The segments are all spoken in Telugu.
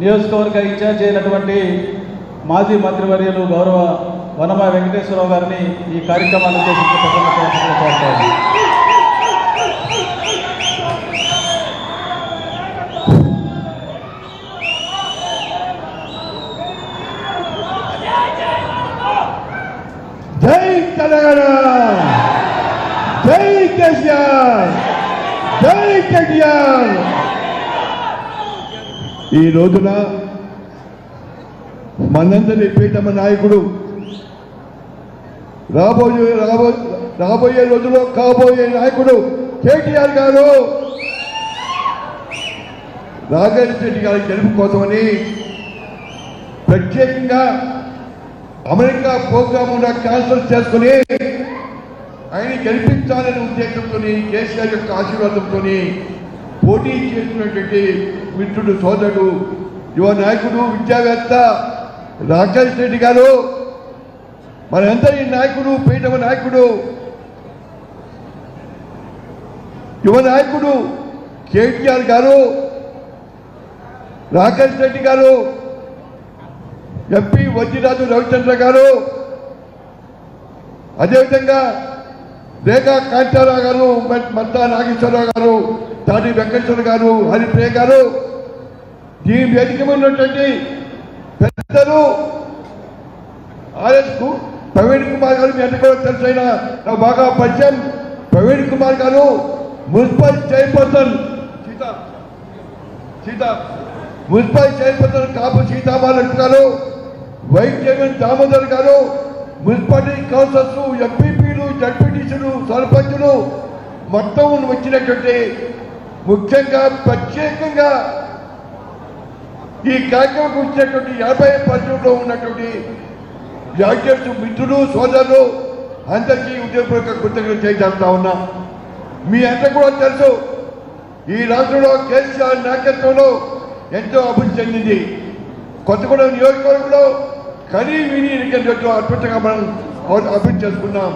నియోజకవర్గ ఇన్ఛార్జ్ అయినటువంటి మాజీ మంత్రివర్యులు గౌరవ వనమా వెంకటేశ్వరరావు గారిని ఈ కార్యక్రమాన్ని ఉద్దేశించి ప్రసంగించవలసిందిగా కోరుతాను జై తెలంగాణ! జై కేసీఆర్! జై కేటీఆర్! ఈ రోజున మనందరి పీఠమ నాయకుడు రాబోయే రాబో రాబోయే రోజుల్లో కాబోయే నాయకుడు కేటీఆర్ గారు. రాఘవేంద్ర రెడ్డి గారి గెలుపు కోసమని ప్రత్యేకంగా అమెరికా ప్రోగ్రామ్ క్యాన్సల్ క్యాన్సిల్ చేసుకుని ఆయన గెలిపించాలనే ఉద్దేశంతో కేసీఆర్ యొక్క ఆశీర్వాదంతో పోటీ చేస్తున్నటువంటి మిత్రుడు సోదరుడు యువ నాయకుడు విద్యావేత్త రాకేష్ రెడ్డి గారు మనందరి నాయకుడు పీఠమ నాయకుడు యువ నాయకుడు కేటీఆర్ గారు రాకేష్ రెడ్డి గారు ఎంపీ వజ్జిరాజు రవిచంద్ర గారు అదేవిధంగా రేఖా కాంతారావు గారు మంతా నాగేశ్వరరావు గారు తాటి వెంకటేశ్వర గారు హరిప్రియ గారు దీని వేదిక ఉన్నటువంటి పెద్దలు ఆర్ఎస్కు ప్రవీణ్ కుమార్ గారు మీ అందరికీ కూడా తెలుసైన నాకు బాగా పరిచయం. Praveen Kumar garu municipal chairperson Seetha. Seetha. Municipal chairperson Kapu Seethamalakshmi garu vice chairman Damodar గారు మున్సిపాలిటీ కౌన్సిలర్స్ ఎంపీపీలు జడ్పీటీసీలు సర్పంచులు మొత్తం వచ్చినటువంటి ముఖ్యంగా ప్రత్యేకంగా ఈ కార్యక్రమం వచ్చినటువంటి యాభై పర్సెంట్లో ఉన్నటువంటి యాక్టర్స్ మిత్రులు సోదరులు అందరికీ ఉద్యోగపూర్వక కృతజ్ఞతలు చేస్తా ఉన్నా. మీ అందరూ కూడా తెలుసు ఈ రాష్ట్రంలో కేసీఆర్ నాయకత్వంలో ఎంతో అభివృద్ధి చెందింది. కొత్తగూడెం నియోజకవర్గంలో కనీ విని అద్భుతంగా మనం అభివృద్ధి చేసుకున్నాం.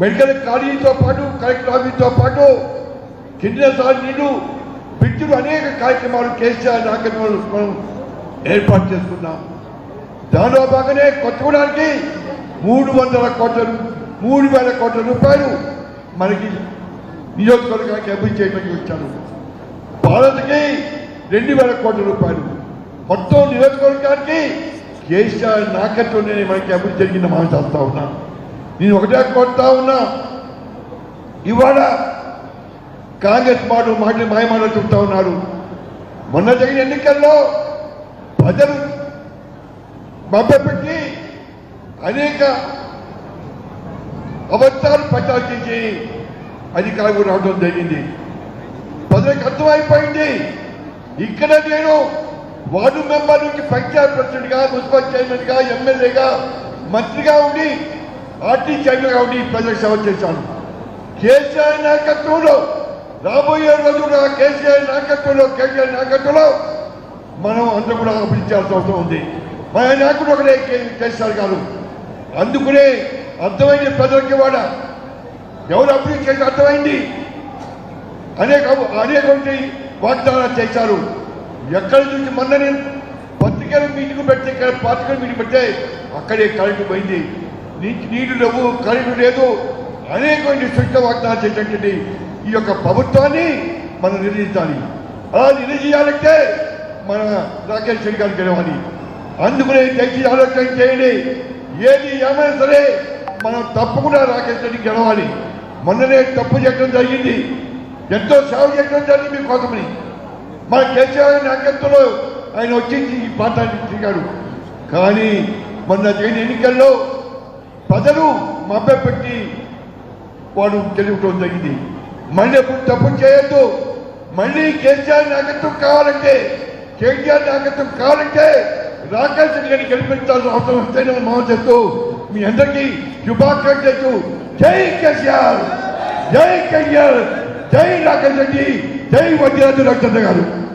మెడికల్ కాలేజీతో పాటు కలెక్టర్ ఆఫీస్తో పాటు కింద సార్ నీళ్ళు అనేక కార్యక్రమాలు కేసీఆర్ నాయకత్వంలో మనం ఏర్పాటు చేసుకున్నాం. దానిలో భాగంగానే కొత్తగూడానికి మూడు వందల కోట్ల మూడు వేల కోట్ల రూపాయలు మనకి నియోజకవర్గానికి అభివృద్ధి చేయడానికి వచ్చాను భారత్కి రెండు వేల కోట్ల రూపాయలు. మొత్తం నియోజకవర్గానికి కేసీఆర్ నాయకత్వంలోనే మనకి అభివృద్ధి జరిగింది మనం చేస్తా ఉన్నా. నేను ఒకటే కొడతా ఉన్నా ఇవాళ కాంగ్రెస్ పార్టీ మాటలు మాయమాటలు చెప్తా ఉన్నారు. మొన్న జరిగిన ఎన్నికల్లో ప్రజలు మభ్యపెట్టి అనేక అబద్ధాలు ప్రచారం చేసి అధికారులు రావడం జరిగింది. ప్రజలకు అర్థమైపోయింది ఇక్కడ నేను వార్డు మెంబర్ నుంచి పంచాయత్ ప్రెసిడెంట్గా మున్సిపల్ చైర్మన్గా ఎమ్మెల్యేగా మంత్రిగా ఉండి పార్టీ కాబట్టి ఉండి ప్రజలకు సేవ చేశాను. కేసీఆర్ నాయకత్వంలో రాబోయే రోజుల్లో కేసీఆర్ నాయకత్వంలో కేసీఆర్ నాయకత్వంలో మనం అందరూ కూడా అభివృద్ధి అవసరం ఉంది. మన నాయకుడు ఒకటే కే- కేసీఆర్ గారు. అందుకునే అర్థమైంది ప్రజలకి వాడ ఎవరు అభివృద్ధి చేసి అర్థమైంది. అనేక అనేక వాగ్దానాలు చేశారు. ఎక్కడి నుంచి మొన్న నేను పత్రికల మీటింగ్ పెడితే ఇక్కడ పత్రికల మీటింగ్ పెడితే అక్కడే కరెంటు పోయింది. నీటి నీళ్ళు లేవు కరెంటు లేదు. అనేకమైన శుద్ధ వాగ్దానాలు చేసినటువంటి ఈ యొక్క ప్రభుత్వాన్ని మనం నిర్ణయించాలి. అలా నిర్ణయించాలంటే మన రాకేష్ రెడ్డి గారు గెలవాలి. అందుకునే దయచేసి ఆలోచన చేయండి. ఏది ఏమైనా సరే మనం తప్పకుండా రాకేష్ రెడ్డి గెలవాలి. మొన్ననే తప్పు చేయడం జరిగింది. ఎంతో సేవ చేయడం జరిగింది మీకోసమని మన కేసీఆర్ నాయకత్వంలో ఆయన వచ్చి ఈ ప్రాంతానికి తిరిగాడు. కానీ మొన్న జరిగిన ఎన్నికల్లో ప్రజలు మభ్యపెట్టి వాడు గెలువటం జరిగింది. మళ్ళీ ఎప్పుడు తప్పు చేయొద్దు. మళ్ళీ కేసీఆర్ నాయకత్వం కావాలంటే కేసీఆర్ నాయకత్వం కావాలంటే రాకేష్ రెడ్డి గారిని గెలిపించాల్సిన అవసరం వస్తేనే మనం చేస్తూ మీ అందరికీ శుభాకాంక్షలు జై కేసీఆర్! జై కేసీఆర్! జై రాకేష్ రెడ్డి! జై వడ్డీరాజు రక్షణ గారు!